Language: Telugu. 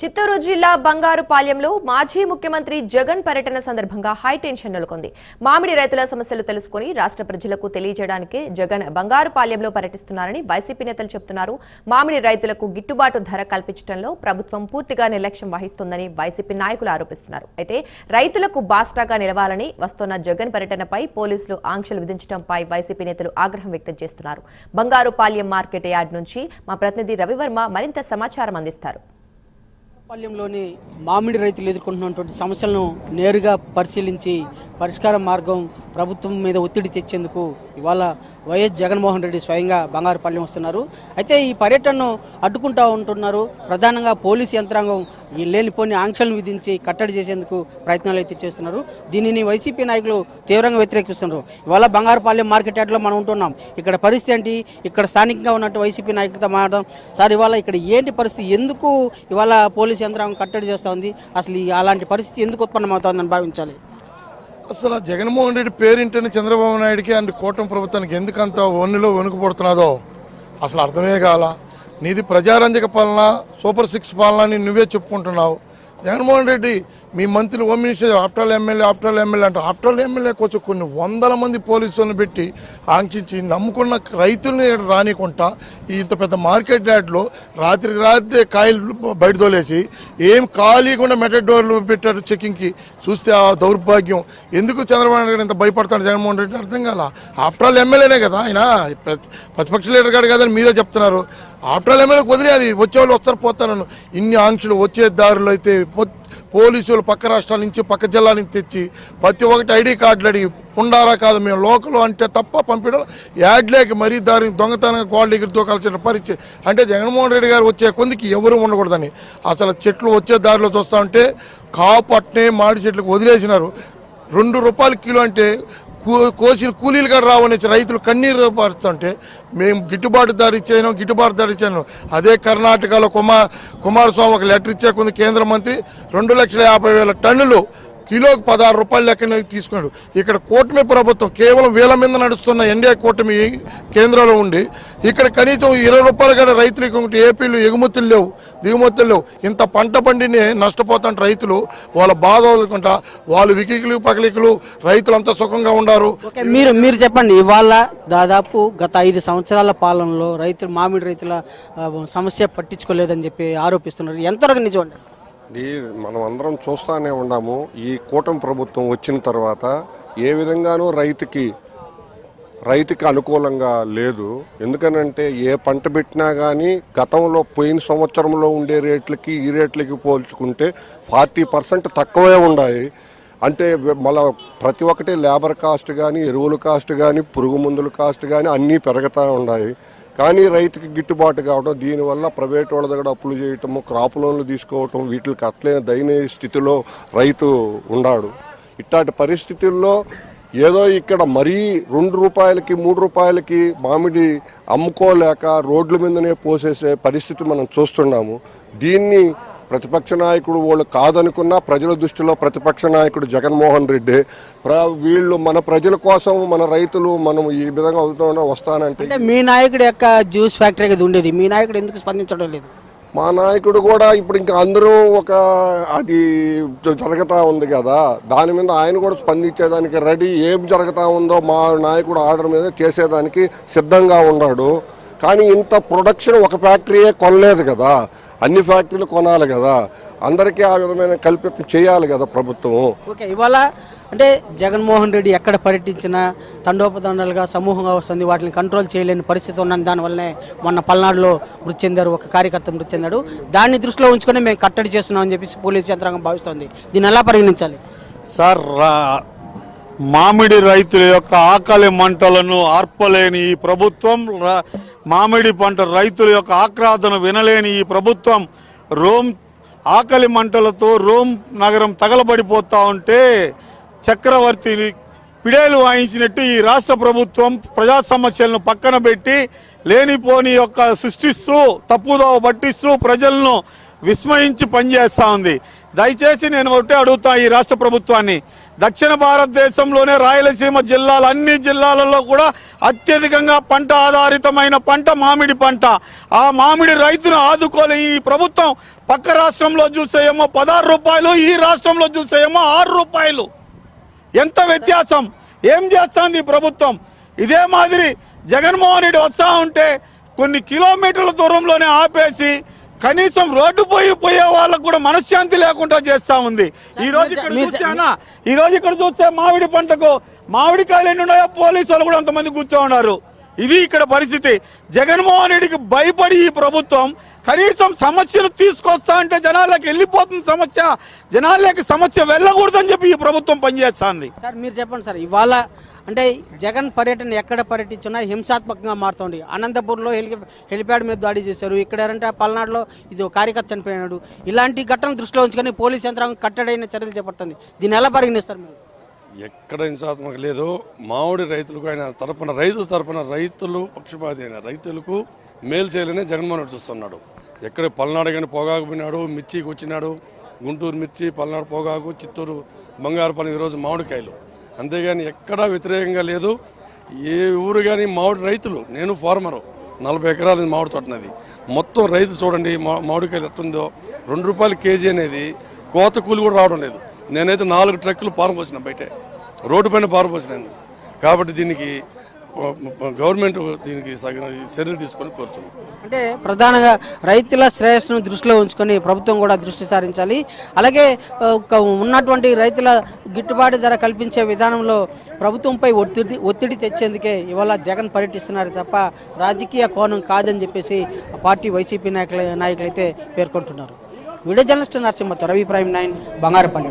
చిత్తూరు జిల్లా బంగారుపాలెంలో మాజీ ముఖ్యమంత్రి జగన్ పర్యటన సందర్భంగా హైటెన్షన్ నెలకొంది. మామిడి రైతుల సమస్యలు తెలుసుకుని రాష్ట్ర ప్రజలకు తెలియజేయడానికి జగన్ బంగారుపాలెంలో పర్యటిస్తున్నారని వైసీపీ నేతలు చెబుతున్నారు మామిడి రైతులకు గిట్టుబాటు ధర కల్పించడంలో ప్రభుత్వం పూర్తిగా నిర్లక్ష్యం వహిస్తోందని వైసీపీ నాయకులు ఆరోపిస్తున్నారు. అయితే రైతులకు బాస్టాగా నిలవాలని వస్తున్న జగన్ పర్యటనపై పోలీసులు ఆంక్షలు విధించడంపై వైసీపీ నేతలు ఆగ్రహం వ్యక్తం చేస్తున్నారు. బంగారుపాలెం మార్కెట్ యార్డ్ నుంచి మా ప్రతినిధి రవివర్మ మరింత సమాచారం అందిస్తారు. పాలెంలోని మామిడి రైతులు ఎదుర్కొంటున్నటువంటి సమస్యలను నేరుగా పరిశీలించి పరిష్కార మార్గం ప్రభుత్వం మీద ఒత్తిడి తెచ్చేందుకు ఇవాళ వైఎస్ జగన్మోహన్ రెడ్డి స్వయంగా బంగారుపల్లి వస్తున్నారు. అయితే ఈ పర్యటనను అడ్డుకుంటా ఉంటున్నారు. ప్రధానంగా పోలీసు యంత్రాంగం ఈ లేనిపోని ఆంక్షలను విధించి కట్టడి చేసేందుకు ప్రయత్నాలు అయితే చేస్తున్నారు. దీనిని వైసీపీ నాయకులు తీవ్రంగా వ్యతిరేకిస్తున్నారు. ఇవాళ బంగారుపాలెం మార్కెట్ యార్డ్లో మనం ఉంటున్నాం. ఇక్కడ పరిస్థితి ఏంటి? ఇక్కడ స్థానికంగా ఉన్నట్టు వైసీపీ నాయకులతో మాట్లాడడం సార్ ఇవాళ ఇక్కడ ఏంటి పరిస్థితి? ఎందుకు ఇవాళ పోలీసు యంత్రాంగం కట్టడి చేస్తూ ఉంది? అసలు ఈ అలాంటి పరిస్థితి ఎందుకు ఉత్పన్నమవుతుందని భావించాలి? అసలు జగన్మోహన్ రెడ్డి పేరింటని చంద్రబాబు నాయుడికి అండ్ కూటమి ప్రభుత్వానికి ఎందుకంత ఒన్నిలో వణుకుపడుతున్నదో అసలు అర్థమే కాల. నీది ప్రజారంజక పాలన సూపర్ సిక్స్ పాలన నువ్వే చెప్పుకుంటున్నావు. జగన్మోహన్ రెడ్డి మీ మంత్రులు home minister after MLA after MLA అంటే ఆఫ్టర్ ఎమ్మెల్యే కోసం కొన్ని వందల మంది పోలీసులను పెట్టి ఆంక్షించి నమ్ముకున్న రైతుల్ని రానికుంటా ఇంత పెద్ద మార్కెట్ యార్డ్లో రాత్రికి రాత్రి కాయలు బయట తోలేసి ఏం ఖాళీకుండా మెటడోర్లు పెట్టారు చెకింగ్కి చూస్తే ఆ దౌర్భాగ్యం. ఎందుకు చంద్రబాబు నాయుడు ఇంత భయపడతాడు జగన్మోహన్ రెడ్డి? అర్థం కాల? ఆఫ్టర్ ఆల్ ఎమ్మెల్యేనే కదా ఆయన. ప్రతిపక్ష లీడర్ గారు కదని మీరే చెప్తున్నారు. ఆటోలు ఏమైనా వదిలేయాలి వచ్చేవాళ్ళు వస్తారు పోతారను. ఇన్ని ఆంక్షలు వచ్చే దారులు అయితే పోలీసులు పక్క రాష్ట్రాల నుంచి పక్క జిల్లా నుంచి తెచ్చి ప్రతి ఒక్కటి ఐడి కార్డులు అడిగి ఉండారా కాదు మేము లోకల్ అంటే తప్ప పంపించడం యాడ్లేక మరీ దారిని దొంగతనంగా గోల్డ్ దగ్గర దూకాల్సిన పరిస్థితి. అంటే జగన్మోహన్ రెడ్డి గారు వచ్చే కొందికి ఎవరు ఉండకూడదని. అసలు చెట్లు వచ్చే దారిలో చూస్తా ఉంటే అట్నే మాడి చెట్లకు వదిలేసినారు. రెండు రూపాయల కిలో అంటే కోసిన కూలీలు కూడా రావని రైతులు కన్నీరు పరుస్తుంటే మేము గిట్టుబాటు ధర ఇచ్చాను గిట్టుబాటు ధర ఇచ్చాను అదే కర్ణాటకలో కుమార్ కుమారస్వామి ఒక లెటర్ ఇచ్చే కొంత కేంద్ర మంత్రి రెండు లక్షల యాభై వేల టన్నులు కిలోకి పదహారు రూపాయలు లెక్కన తీసుకున్నాడు. ఇక్కడ కూటమి ప్రభుత్వం కేవలం వేల మీద నడుస్తున్న ఎన్డీఏ కూటమి కేంద్రంలో ఉండి ఇక్కడ కనీసం ఇరవై రూపాయలు కూడా రైతులకు ఏపీలు ఎగుమతులు లేవు దిగుమతులు లేవు. ఇంత పంట పండిని నష్టపోతుంటే రైతులు వాళ్ళ బాధ వదులుకుంటా వాళ్ళు వికికులు పకలికులు రైతులంతా సుఖంగా ఉండారు. మీరు మీరు చెప్పండి ఇవాళ దాదాపు గత ఐదు సంవత్సరాల పాలనలో రైతులు మామిడి రైతుల సమస్య పట్టించుకోలేదని చెప్పి ఆరోపిస్తున్నారు. ఎంతవరకు నిజం అండి మనం అందరం చూస్తానే ఉన్నాము ఈ కూటమి ప్రభుత్వం వచ్చిన తర్వాత ఏ విధంగానూ రైతుకి రైతుకి అనుకూలంగా లేదు. ఎందుకనంటే ఏ పంట పెట్టినా కానీ గతంలో పోయిన సంవత్సరంలో ఉండే రేట్లకి ఈ రేట్లకి పోల్చుకుంటే ఫార్టీ పర్సెంట్ తక్కువే ఉన్నాయి అంటే మళ్ళా ప్రతి ఒక్కటి లేబర్ కాస్ట్ కానీ ఎరువుల కాస్ట్ కానీ పురుగు మందుల కాస్ట్ కానీ అన్నీ పెరుగుతూ ఉన్నాయి కానీ రైతుకి గిట్టుబాటు కావడం దీనివల్ల ప్రైవేట్ వాళ్ళ దగ్గర అప్పులు చేయటము క్రాప్ లోన్లు తీసుకోవటం వీటికి అట్లైన దయనీయ స్థితిలో రైతు ఉన్నాడు ఇట్లాంటి పరిస్థితుల్లో ఏదో ఇక్కడ మరీ రెండు రూపాయలకి మూడు రూపాయలకి మామిడి అమ్ముకోలేక రోడ్ల మీదనే పోసేసే పరిస్థితి మనం చూస్తున్నాము. దీన్ని ప్రతిపక్ష నాయకుడు వాళ్ళు కాదనుకున్నా ప్రజల దృష్టిలో ప్రతిపక్ష నాయకుడు జగన్మోహన్ రెడ్డి వీళ్ళు మన ప్రజల కోసం మన రైతులు మనం ఈ విధంగా అవుతున్నా వస్తానంటే మీ నాయకుడి యొక్క జ్యూస్ ఫ్యాక్టరీ ఉండేది. మీ నాయకుడు ఎందుకు స్పందించడం లేదు? మా నాయకుడు కూడా ఇప్పుడు ఇంకా అందరూ ఒక అది జరుగుతా ఉంది కదా. దాని మీద ఆయన కూడా స్పందించేదానికి రెడీ. ఏం జరుగుతా ఉందో మా నాయకుడు ఆర్డర్ మీద చేసేదానికి సిద్ధంగా ఉన్నాడు. కానీ ఇంత ప్రొడక్షన్ ఒక ఫ్యాక్టరీయే కొనలేదు కదా. అన్ని ఫ్యాక్టరీలు కొనాలి కదా. అందరికీ ఆ విధమైన కల్పితం చేయాలి కదా ప్రభుత్వం. ఓకే ఇవాళ అంటే జగన్మోహన్ రెడ్డి ఎక్కడ పర్యటించినా తండోపతండాలుగా సమూహంగా వస్తుంది వాటిని కంట్రోల్ చేయలేని పరిస్థితి ఉన్నది దానివల్లనే మొన్న పల్నాడులో మృతి చెందారు ఒక కార్యకర్త మృతి చెందాడు. దాన్ని దృష్టిలో ఉంచుకొని మేము కట్టడి చేస్తున్నామని చెప్పేసి పోలీసు యంత్రాంగం భావిస్తుంది. దీన్ని ఎలా పరిగణించాలి? సార్ రా- మామిడి రైతుల యొక్క ఆకలి మంటలను ఆర్పలేని ఈ ప్రభుత్వం రా- మామిడి పంట రైతుల యొక్క ఆక్రాదన వినలేని ఈ ప్రభుత్వం రోమ్ ఆకలి మంటలతో రోమ్ నగరం తగలబడిపోతూ ఉంటే చక్రవర్తి పిడేలు వాయించినట్టు ఈ రాష్ట్ర ప్రభుత్వం ప్రజా సమస్యలను పక్కన పెట్టి లేనిపోని యొక్క సృష్టిస్తూ తప్పుదోవ పట్టిస్తూ ప్రజలను విస్మయించి పనిచేస్తూ ఉంది. దయచేసి నేను ఒకటే అడుగుతా ఈ రాష్ట్ర ప్రభుత్వాన్ని. దక్షిణ భారతదేశంలోనే రాయలసీమ జిల్లాలు అన్ని జిల్లాలలో కూడా అత్యధికంగా పంట ఆధారితమైన పంట మామిడి పంట. ఆ మామిడి రైతును ఆదుకోలే ఈ ప్రభుత్వం పక్క రాష్ట్రంలో చూస్తే ఏమో పదహారు రూపాయలు ఈ రాష్ట్రంలో చూస్తే ఏమో ఆరు రూపాయలు. ఎంత వ్యత్యాసం? ఏం చేస్తుంది ఈ ప్రభుత్వం? ఇదే మాదిరి జగన్మోహన్ రెడ్డి వస్తా ఉంటే కొన్ని కిలోమీటర్ల దూరంలోనే ఆపేసి కనీసం రోడ్డు పోయి పోయే వాళ్ళకు కూడా మనశ్శాంతి లేకుండా చేస్తా ఉంది. ఈ రోజు ఇక్కడ మీరు- చూస్తే అన్న, ఈ రోజు ఇక్కడ చూస్తే మామిడి పంటకు మామిడికాయలు ఎన్ని ఉన్నాయో పోలీసు వాళ్ళు కూడా అంతమంది కూర్చో ఉన్నారు. ఇది ఇక్కడ పరిస్థితి. జగన్మోహన్ రెడ్డికి భయపడి ఈ ప్రభుత్వం కనీసం సమస్యను తీసుకొస్తా అంటే జనాలకు వెళ్ళిపోతుంది సమస్య. జనాలకి సమస్య వెళ్ళకూడదని చెప్పి ఈ ప్రభుత్వం పనిచేస్తుంది. సార్ మీరు చెప్పండి సార్ ఇవాళ అంటే జగన్ పర్యటన ఎక్కడ పర్యటించినా హింసాత్మకంగా మారుతోంది. అనంతపూర్లో హెలి హెలిప్యాడ్ మీద దాడి చేశారు. ఇక్కడ ఏంటంటే పల్నాడులో ఇది ఒక కార్యకర్త చనిపోయినాడు. ఇలాంటి ఘటనలు దృష్టిలో ఉంచుకొని పోలీస్ యంత్రాంగం కట్టడైన చర్యలు చేపడుతుంది. దీన్ని ఎలా పరిగణిస్తారు మీరు? ఎక్కడ హింసాత్మక లేదు మామిడి రైతులకు ఆయన తరపున రైతు తరపున రైతులు పక్షపాతి అయిన రైతులకు మేలు చేయాలని జగన్మోహన్ రెడ్డి చూస్తున్నాడు. ఎక్కడ పల్నాడు కానీ పొగాకు పోయినాడు మిర్చికి వచ్చినాడు గుంటూరు మిర్చి పల్నాడు పొగాకు చిత్తూరు బంగారుపల్లి ఈరోజు మామిడికాయలు. అంతేగాని ఎక్కడా వ్యతిరేకంగా లేదు. ఏ ఊరు కానీ మామిడి రైతులు నేను ఫార్మరు నలభై ఎకరాల మామిడి తోటనది మొత్తం రైతు చూడండి మా- మామిడికాయలు ఎట్టుందో రెండు రూపాయల కేజీ అనేది కోత కూలి కూడా రావడం లేదు. నేనైతే నాలుగు ట్రక్కులు పారపోసిన బయటే. రోడ్డు పైన పారపోసినాను కాబట్టి దీనికి గవర్నమెంట్ దీనికి సగ చర్యలు తీసుకొని కోరుతున్నాం. అంటే ప్రధానంగా రైతుల శ్రేయస్సును దృష్టిలో ఉంచుకొని ప్రభుత్వం కూడా దృష్టి సారించాలి. అలాగే ఒక ఉన్నటువంటి రైతుల గిట్టుబాటు ధర కల్పించే విధానంలో ప్రభుత్వంపై ఒత్తిడి ఒత్తిడి తెచ్చేందుకే ఇవాళ జగన్ పర్యటిస్తున్నారు తప్ప రాజకీయ కోణం కాదని చెప్పేసి పార్టీ వైసీపీ నాయకుల నాయకులైతే పేర్కొంటున్నారు. వీడియో జర్నలిస్ట్ నరసింహతో రవి ప్రైమ్ నైన్ బంగారపల్లి.